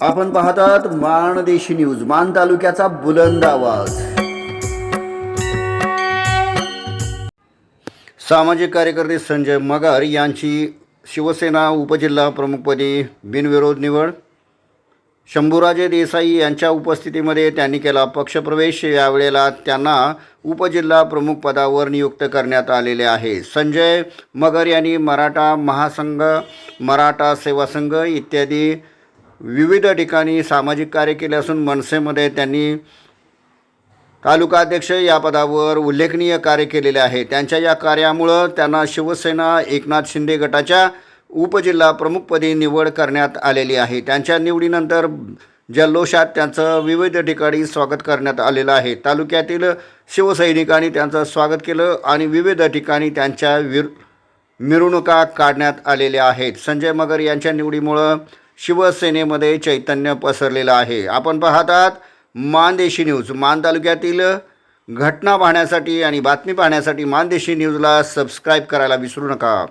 आपण पाहतात माणदेशी न्यूज मान तालुक्याचा बुलंद आवाज. सामाजिक कार्यकर्ते संजय मगार यांची शिवसेना उपजिल्हा प्रमुखपदी बिनविरोध निवड. शंभूराजे देसाई यांच्या उपस्थितीमध्ये त्यांनी केला पक्षप्रवेश. यावेळेला त्यांना उपजिल्हा प्रमुख पदावर नियुक्त करण्यात आलेले आहे. संजय मगर यांनी मराठा महासंघ मराठा सेवा संघ इत्यादी विविध ठिकाणी सामाजिक कार्य केले असून मनसेमध्ये त्यांनी तालुकाध्यक्ष या पदावर उल्लेखनीय कार्य केलेले आहे. त्यांच्या या कार्यामुळं त्यांना शिवसेना एकनाथ शिंदे गटाच्या उपजिल्हा प्रमुखपदी निवड करण्यात आलेली आहे. त्यांच्या निवडीनंतर जल्लोषात त्यांचं विविध ठिकाणी स्वागत करण्यात आलेलं आहे. तालुक्यातील शिवसैनिकांनी त्यांचं स्वागत केलं आणि विविध ठिकाणी त्यांच्या विर मिरवणुका काढण्यात आलेल्या आहेत. संजय मगर यांच्या निवडीमुळं शिवसेनेमध्ये चैतन्य पसरलेलं आहे. आपण पाहतात मानदेशी न्यूज मान तालुक्यातील घटना पाहण्यासाठी आणि बातमी पाहण्यासाठी मानदेशी न्यूजला सबस्क्राईब करायला विसरू नका.